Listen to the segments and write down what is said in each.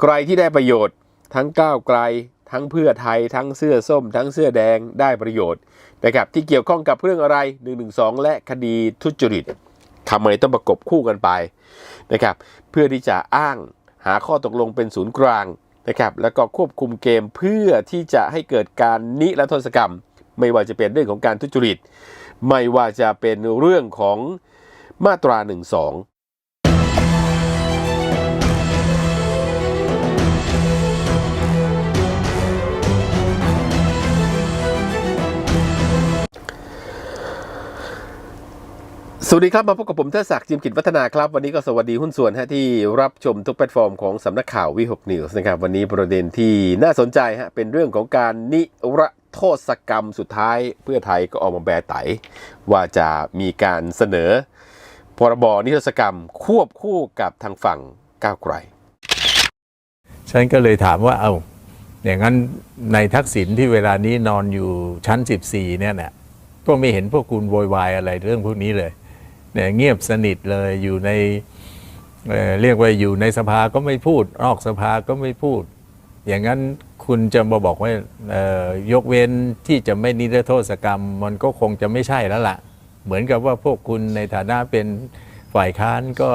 ใครที่ได้ประโยชน์ ทั้งก้าวไกล ทั้งเพื่อไทย ทั้งเสื้อส้ม ทั้งเสื้อแดงได้ประโยชน์นะครับที่เกี่ยวข้องกับเรื่องอะไร 112 และคดีทุจริตทำไมต้องประกบคู่กันไปนะครับเพื่อที่จะอ้างหาข้อตกลงเป็นศูนย์กลางนะครับแล้วก็ควบคุมเกมเพื่อที่จะให้เกิดการนิรโทษกรรม ไม่ว่าจะเป็นเรื่องของการทุจริต ไม่ว่าจะเป็นเรื่องของมาตรา 12 สวัสดีครับ มาพบกับผมเทศศักดิ์จิมกิจวัฒนาครับ วันนี้ก็สวัสดีหุ้นส่วนฮะที่รับชมทุกแพลตฟอร์มของสำนักข่าววิหกนิวส์นะครับ วันนี้ประเด็นที่น่าสนใจฮะเป็นเรื่องของการนิรโทษกรรมสุดท้ายเพื่อไทยก็ออกมาแบไตว่าจะมีการเสนอ พรบนิรโทษกรรมควบคู่กับทางฝั่งก้าวไกล ฉันก็เลยถามว่าเอา้าอย่างนั้นในทักษิณที่เวลานี้นอนอยู่ชั้น 14เนี่ยนะก็ไม่เห็นพวกคุณโวยวายอะไรเรื่องพวกนี้เลย เนี่ยเงียบสนิทเลยอยู่ในเเรียกว่าอยู่ในสภาก็ไม่พูด นอกสภาก็ไม่พูด อย่างนั้นคุณจะมาบอกว่ายกเว้นที่จะไม่นิรโทษกรรม มันก็คงจะไม่ใช่แล้วล่ะ เหมือนกับว่าพวกคุณในฐานะเป็นฝ่ายค้านก็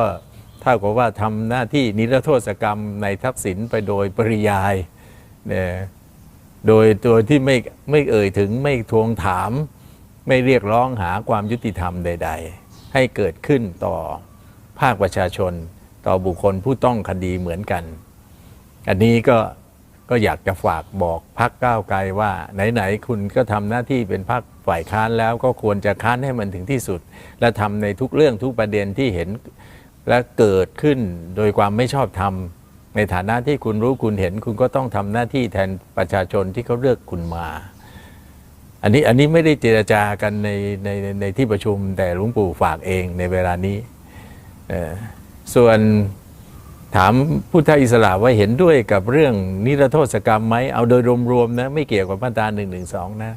เท่ากับว่าทำหน้าที่นิรโทษกรรมในทักษิณไปโดยปริยายเนี่ยโดยตัวที่ไม่ไม่เอ่ยถึงไม่ทวงถาม ไม่เรียกร้องหาความยุติธรรมใด ๆ ให้เกิดขึ้นต่อภาคประชาชน ต่อบุคคลผู้ต้องคดีเหมือนกัน อันนี้ก็ก็อยากจะฝากบอกพักก้าวไกลว่า ไหน ๆ คุณก็ทำหน้าที่เป็นพักฝ่ายค้านแล้วก็ควรจะค้านให้มันถึงที่สุด และทำในทุกเรื่องทุกประเด็นที่เห็นและเกิดขึ้นโดยความไม่ชอบธรรมในฐานะที่คุณรู้คุณเห็น คุณก็ต้องทำหน้าที่แทนประชาชนที่เขาเลือกคุณมา อันนี้อันนี้ไม่ได้เจรจากันในในในที่ประชุมแต่หลวงปู่ฝากเองในเวลานี้ ส่วนถามพุทธอิสระว่าเห็นด้วยกับเรื่องนิรโทษกรรมไหมเอาโดยรวมๆนะไม่เกี่ยวกับมาตราหนึ่งหนึ่งสองนะ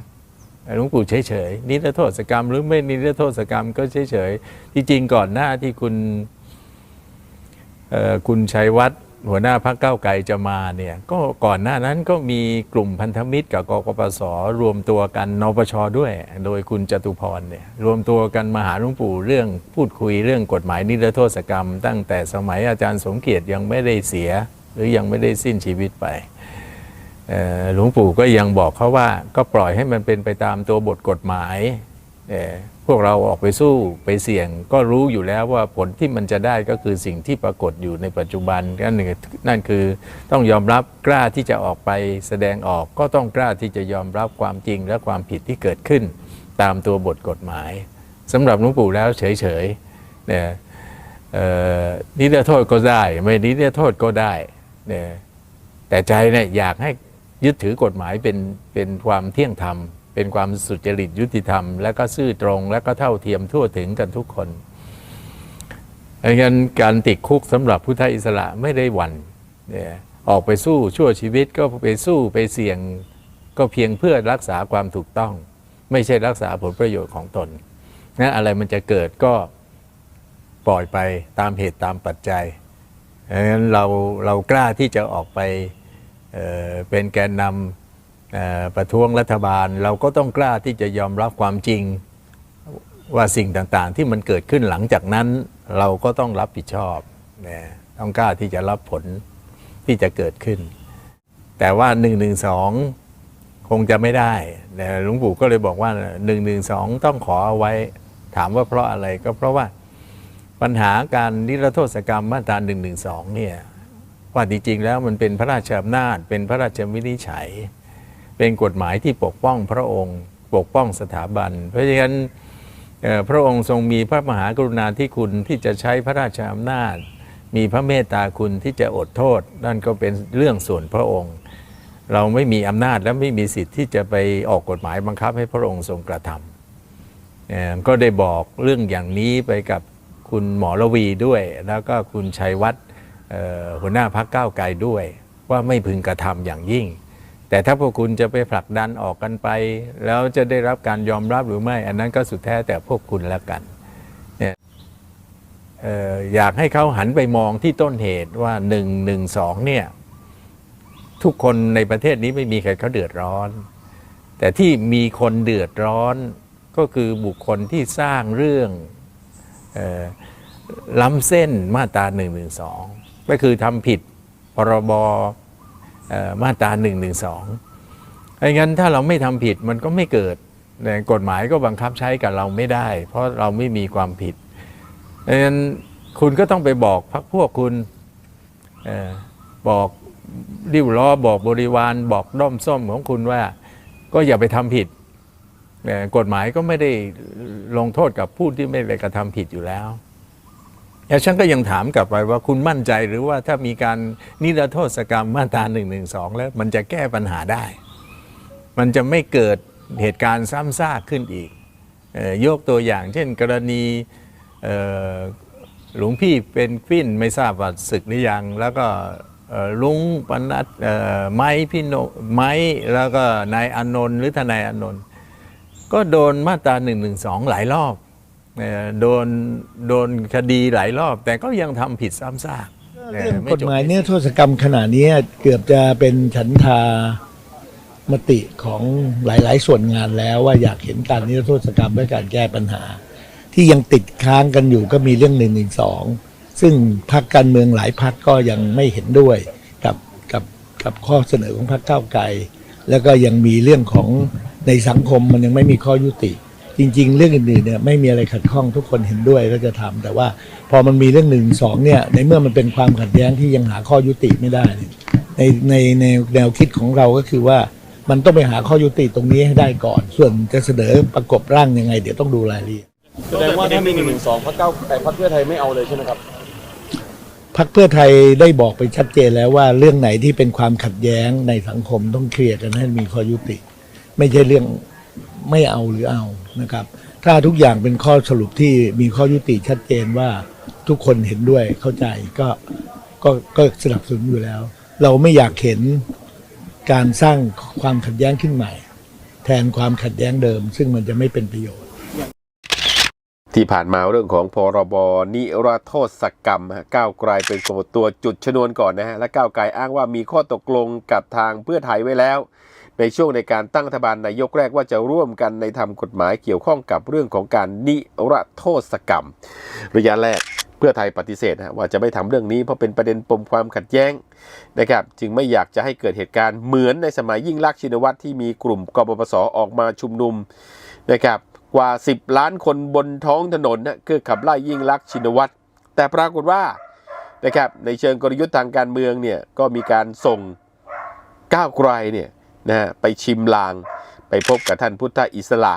หลวงปู่เฉยๆนิรโทษกรรมหรือไม่นิรโทษกรรมก็เฉยๆที่จริงก่อนหน้าที่คุณคุณชัยวัฒน์หัวหน้าพรรคก้าไกลจะมาเนี่ยก็ก่อนหน้านั้นก็มีกลุ่มพันธมิตรกับกกปสรวมตัวกันนปชด้วย โดยคุณจตุพรเนี่ยรวมตัวกันมาหาหลวงปู่เรื่องพูดคุยเรื่องกฎหมายนิรโทษกรรม ตั้งแต่สมัยอาจารย์สมเกียรติยังไม่ได้เสีย หรือยังไม่ได้สิ้นชีวิตไปหลวงปู่ก็ยังบอกเขาว่าก็ปล่อยให้มันเป็นไปตามตัวบทกฎหมายเพวกเราออกไปสู้ไปเสี่ยง ก็รู้อยู่แล้วว่าผลที่มันจะได้ก็คือสิ่งที่ปรากฏอยู่ในปัจจุบันนั่นคือนั่นคือต้องยอมรับกล้าที่จะออกไปแสดงออกก็ต้องกล้าที่จะยอมรับความจริงและความผิดที่เกิดขึ้น ตามตัวบทกฎหมายสำหรับหลวงปู่แล้วเฉยๆเนี่ยเอ่อนิรโทษก็ได้ไม่นิรโทษก็ได้เนี่ยแต่ใจเนี่ยอยากให้ยึดถือกฎหมายเป็นเป็นความเที่ยงธรรม เป็นความสุจริตยุติธรรม และก็ซื่อตรง และก็เท่าเทียมทั่วถึงกันทุกคนดังนั้นการติดคุกสำหรับพุทธอิสระไม่ได้หวั่นเนี่ยออกไปสู้ชั่วชีวิตก็ไปสู้ไปเสี่ยงก็เพียงเพื่อรักษาความถูกต้อง ไม่ใช่รักษาผลประโยชน์ของตนนะอะไรมันจะเกิดก็ปล่อยไปตามเหตุตามปัจจัยดังนั้นเราเรากล้าที่จะออกไปเเป็นแกนนำ ประท้วงรัฐบาลเราก็ต้องกล้าที่จะยอมรับความจริงว่าสิ่งต่างๆ ที่มันเกิดขึ้นหลังจากนั้นเราก็ต้องรับผิดชอบนะต้องกล้าที่จะรับผลที่จะเกิดขึ้น แต่ว่า1นึคงจะไม่ได้แต่หลวงปู่ก็เลยบอกว่า1นึต้องขอเอาไว้ถามว่าเพราะอะไรก็เพราะว่าปัญหาการนิรโทษกรรมมาตรา1นึเนี่ยว่าจริงๆแล้วมันเป็นพระราชอำนาจเป็นพระราชวินิจฉัย เป็นกฎหมายที่ปกป้องพระองค์ปกป้องสถาบัน เพราะฉะนั้นพระองค์ทรงมีพระมหากรุณาธิคุณที่จะใช้พระราชอำนาจ มีพระเมตตาคุณที่จะอดโทษ นั่นก็เป็นเรื่องส่วนพระองค์ เราไม่มีอำนาจและไม่มีสิทธิ์ที่จะไปออกกฎหมายบังคับให้พระองค์ทรงกระทำก็ได้บอกเรื่องอย่างนี้ไปกับคุณหมอระวีด้วย แล้วก็คุณชัยวัฒน์หัวหน้าพักเก้าไกลด้วย ว่าไม่พึงกระทำอย่างยิ่ง แต่ถ้าพวกคุณจะไปผลักดันออกกันไป แล้วจะได้รับการยอมรับหรือไม่ อันนั้นก็สุดแท้แต่พวกคุณแล้วกันเนี่ยอออยากให้เขาหันไปมองที่ต้นเหตุว่า1นึเนี่ยทุกคนในประเทศนี้ไม่มีใครเขาเดือดร้อน แต่ที่มีคนเดือดร้อนก็คือบุคคลที่สร้างเรื่องออล้ำเส้นมาตรา1นึก็คือทำผิดพรบเอ่อ มาตรา1นึไม่งั้นถ้าเราไม่ทำผิดมันก็ไม่เกิดกฎหมายก็บังคับใช้กับเราไม่ได้ เพราะเราไม่มีความผิดดังนั้นคุณก็ต้องไปบอกพรรคพวกคุณออบอกริ้วล้อบอกบริวาร บอกด้อมส้มของคุณว่า ก็อย่าไปทำผิดกฎหมายก็ไม่ได้ลงโทษกับผู้ที่ไม่ได้กระทำผิดอยู่แล้ว แล้วฉันก็ยังถามกลับไปว่าคุณมั่นใจหรือว่าถ้ามีการนิรโทษกรรมมาตรา1นึแล้วมันจะแก้ปัญหาได้ มันจะไม่เกิดเหตุการณ์ซ้ำซากขึ้นอีกออยกตัวอย่าง เช่น กรณีหลวงพี่เป็นกวินไม่ทราบว่าศึกหรือยัง แล้วก็ลุงปนัดไม้พี่โนไม้แล้วก็นายอนนท์หรือทนายอนนท์ก็โดนมาตรา1นึหลายรอบ โดนโดนคดีหลายรอบ แต่ก็ยังทำผิดซ้ำซากเรื่องไม่กฎจบหมายเนี่ยโทษกรรมขนาดนี้เกือบจะเป็นฉันทามติของหลาย ๆ ส่วนงานแล้วว่าอยากเห็นการนิรโทษกรรมและการแก้ปัญหา ที่ยังติดค้างกันอยู่ก็มีเรื่องหนึ่งหนึ่งสองซึ่งพรรคการเมืองหลายพรรคก็ยังไม่เห็นด้วยกับกับกับข้อเสนอของพรรคก้าวไกล แล้วก็ยังมีเรื่องของในสังคมมันยังไม่มีข้อยุติ จริง ๆ เรื่องอื่นๆเนี่ยไม่มีอะไรขัดข้องทุกคนเห็นด้วยก็จะทำแต่ว่าพอมันมีเรื่องหนึ่งสองเนี่ยในเมื่อมันเป็นความขัดแย้งที่ยังหาข้อยุติไม่ได้เนี่ยในในในแนวคิดของเราก็คือว่ามันต้องไปหาข้อยุติตรงนี้ให้ได้ก่อน ส่วนจะเสนอประกบร่างยังไง เดี๋ยวต้องดูรายละเอียดแสดงว่าถ้ามีหนึ่งหนึ่งสองพรรคเก้าแต่พรรคเพื่อไทยไม่เอาเลยใช่ไหมครับพักเพื่อไทยได้บอกไปชัดเจนแล้วว่าเรื่องไหนที่เป็นความขัดแย้งในสังคมต้องเคลียร์กันให้มีข้อยุติ ไม่ใช่เรื่องไม่เอาหรือเอา นะครับ ถ้าทุกอย่างเป็นข้อสรุปที่มีข้อยุติชัดเจนว่าทุกคนเห็นด้วยเข้าใจก็ก็ก็สนับสนุนอยู่แล้ว เราไม่อยากเห็นการสร้างความขัดแย้งขึ้นใหม่ แทนความขัดแย้งเดิม ซึ่งมันจะไม่เป็นประโยชน์ ที่ผ่านมาเรื่องของพรบนิรโทษกรรมก้าวไกลเป็นตัวจุดชนวนก่อนนะฮะและก้าวไกลอ้างว่ามีข้อตกลงกับทางเพื่อไทยไว้แล้ว ในช่วงในการตั้งรัฐบาลนายกแรกว่าจะร่วมกันในทำกฎหมายเกี่ยวข้องกับเรื่องของการนิรโทษกรรม ระยะแรกเพื่อไทยปฏิเสธฮะว่าจะไม่ทำเรื่องนี้เพราะเป็นประเด็นปมความขัดแย้งนะครับจึงไม่อยากจะให้เกิดเหตุการณ์เหมือนในสมัยยิ่งลักษณ์ชินวัตรที่มีกลุ่มกบปสออกมาชุมนุมนะครับกว่า 10 ล้านคนบนท้องถนนนะคือขับไล่ยิ่งลักษณ์ชินวัตรแต่ปรากฏว่านะครับในเชิงกลยุทธ์ทางการเมืองเนี่ยก็มีการส่งก้าวไกลเนี่ย นะฮะไปชิมลาง ไปพบกับท่านพุทธอิสระ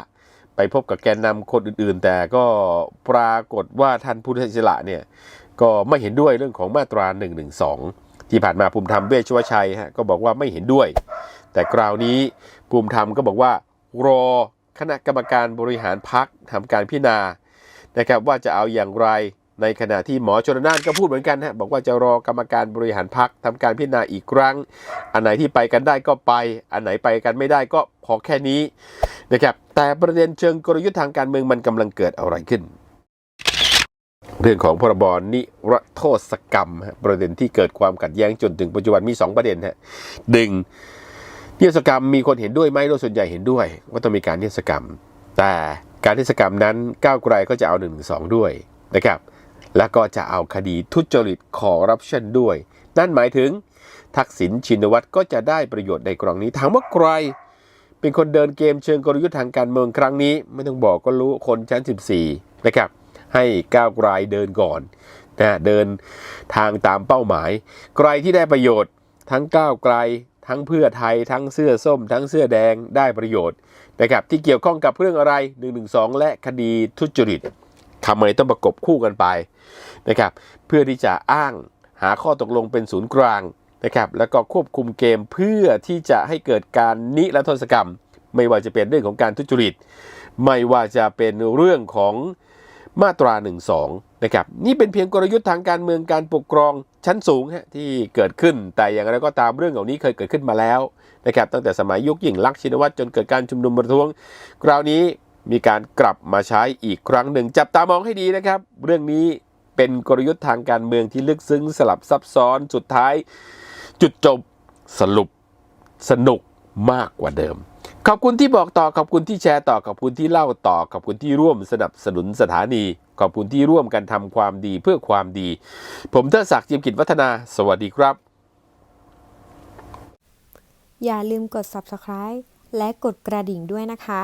ไปพบกับแกนนำคนอื่นๆ แต่ก็ปรากฏว่าท่านพุทธอิสระเนี่ยก็ไม่เห็นด้วยเรื่องของมาตรา112ที่ผ่านมาภูมิธรรมเวชชวชัยฮะก็บอกว่าไม่เห็นด้วย แต่คราวนี้ภูมิธรรมก็บอกว่ารอคณะกรรมการบริหารพักทำการพิจารณานะครับว่าจะเอาอย่างไร ในขณะที่หมอชนน่านก็พูดเหมือนกันฮะบอกว่าจะรอกรรมการบริหารพักทำการพิจารณาอีกครั้ง อันไหนที่ไปกันได้ก็ไป อันไหนไปกันไม่ได้ก็พอแค่นี้นะครับแต่ประเด็นเชิงกลยุทธ์ทางการเมืองมันกำลังเกิดอะไรขึ้น เรื่องของพรบนิรโทษกรรม ประเด็นที่เกิดความขัดแย้งจนถึงปัจจุบันมี 2 ประเด็นฮะหนึ่งนิรโทษกรรมมีคนเห็นด้วยไหมโดยส่วนใหญ่เห็นด้วย ว่าต้องมีการนิรโทษกรรม แต่การนิรโทษกรรมนั้นก้าวไกลก็จะเอา1นึด้วยนะครับ แล้วก็จะเอาคดีทุจริตคอร์รัปชันด้วย นั่นหมายถึง ทักษิณชินวัตรก็จะได้ประโยชน์ในกรณีถามว่าใคร เป็นคนเดินเกมเชิงกลยุทธ์ทางการเมืองครั้งนี้ ไม่ต้องบอกก็รู้คนชั้น 14 นะครับ ให้ก้าวไกลเดินก่อนนะเดินทางตามเป้าหมาย ใครที่ได้ประโยชน์ทั้งก้าวไกล ทั้งเพื่อไทย ทั้งเสื้อส้ม ทั้งเสื้อแดงได้ประโยชน์นะครับที่เกี่ยวข้องกับเรื่องอะไร 112 และคดีทุจริต ทำไมต้องประกบคู่กันไปนะครับเพื่อที่จะอ้างหาข้อตกลงเป็นศูนย์กลางนะครับแล้วก็ควบคุมเกมเพื่อที่จะให้เกิดการนิรโทษกรรม ไม่ว่าจะเป็นเรื่องของการทุจริต ไม่ว่าจะเป็นเรื่องของมาตรา12นะครับนี่เป็นเพียงกลยุทธ์ทางการเมืองการปกครองชั้นสูงฮะที่เกิดขึ้น แต่อย่างไรก็ตามเรื่องเหล่านี้เคยเกิดขึ้นมาแล้วนะครับตั้งแต่สมัยยุคยิ่งลักษณ์ชินวัตรจนเกิดการชุมนุมประท้วง คราวนี้ มีการกลับมาใช้อีกครั้งหนึ่ง จับตามองให้ดีนะครับ เรื่องนี้เป็นกลยุทธ์ทางการเมืองที่ลึกซึ้งสลับซับซ้อนสุดท้าย จุดจบสรุปสนุกมากกว่าเดิม ขอบคุณที่บอกต่อขอบคุณที่แชร์ต่อขอบคุณที่เล่าต่อขอบคุณที่ร่วมสนับสนุนสถานี ขอบคุณที่ร่วมกันทำความดีเพื่อความดี ผมเทดศักดิ์จิมกิจวัฒนา สวัสดีครับ อย่าลืมกด subscribe และกดกระดิ่งด้วยนะคะ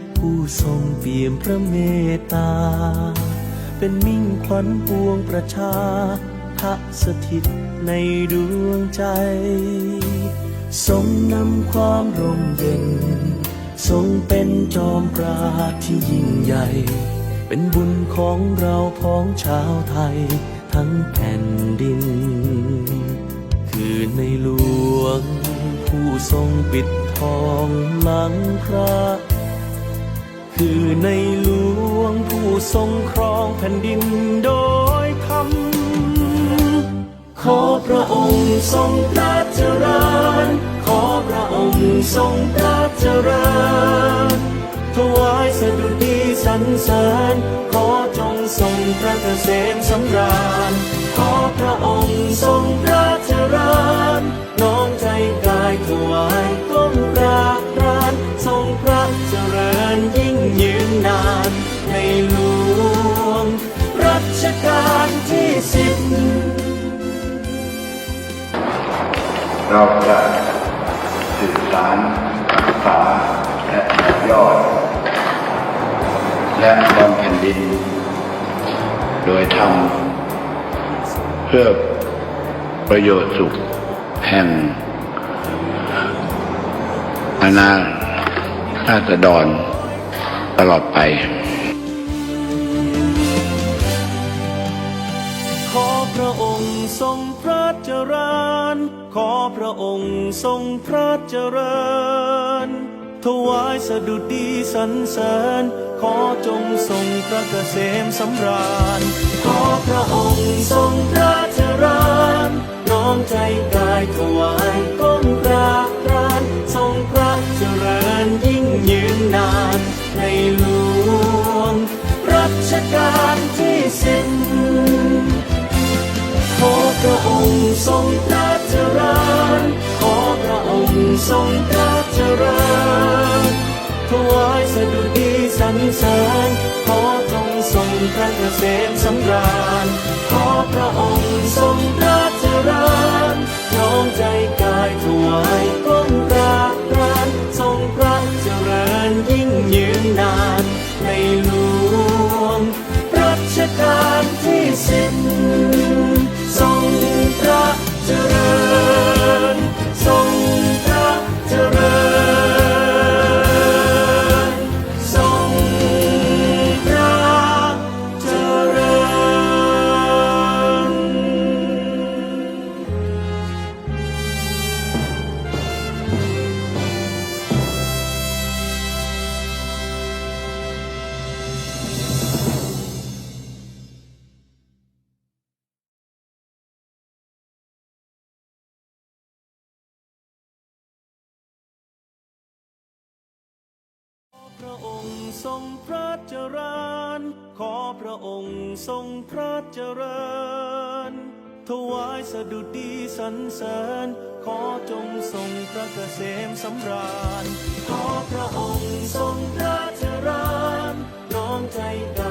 ผู้ทรงเปี่ยมพระเมตตา เป็นมิ่งขวัญปวงประชาพระสถิตในดวงใจ ทรงนำความร่มเย็น ทรงเป็นจอมปราดที่ยิ่งใหญ่ เป็นบุญของเราพ้องชาวไทยทั้งแผ่นดิน คือในหลวงผู้ทรงปิดทองหลังพระ คือในหลวงผู้ทรงครองแผ่นดินโดยธรรม ขอพระองค์ทรงพระเจริญ ขอพระองค์ทรงพระเจริญ ถวายสดุดีสรรเสริญ ขอจงทรงพระเกษมสำราญ ขอพระองค์ทรงพระเจริญ เราจะสื่อสารรักษาและต่อยอด และบำเพ็ญดิน โดยทำเพื่อประโยชน์สุขแห่งอาณาราษฎรตลอดไป ขอพระองค์ทรงพระเจริญ ขอพระองค์ทรงพระเจริญ ถวายสดุดีสรรเสริญ ขอจงทรงพระเกษมสำราญ ขอพระองค์ทรงพระ ทรงพระเจริญถวายสดุดีสรรเสริญขอจงทรงพระเกษมสำราญขอพระองค์ ระองค์ทรงพระเจริญ ถวายสดุดีสรรเสริญ ขอจงทรงพระเกษมสำราญ ขอพระองค์ทรงพระเจริญ น้อมใจก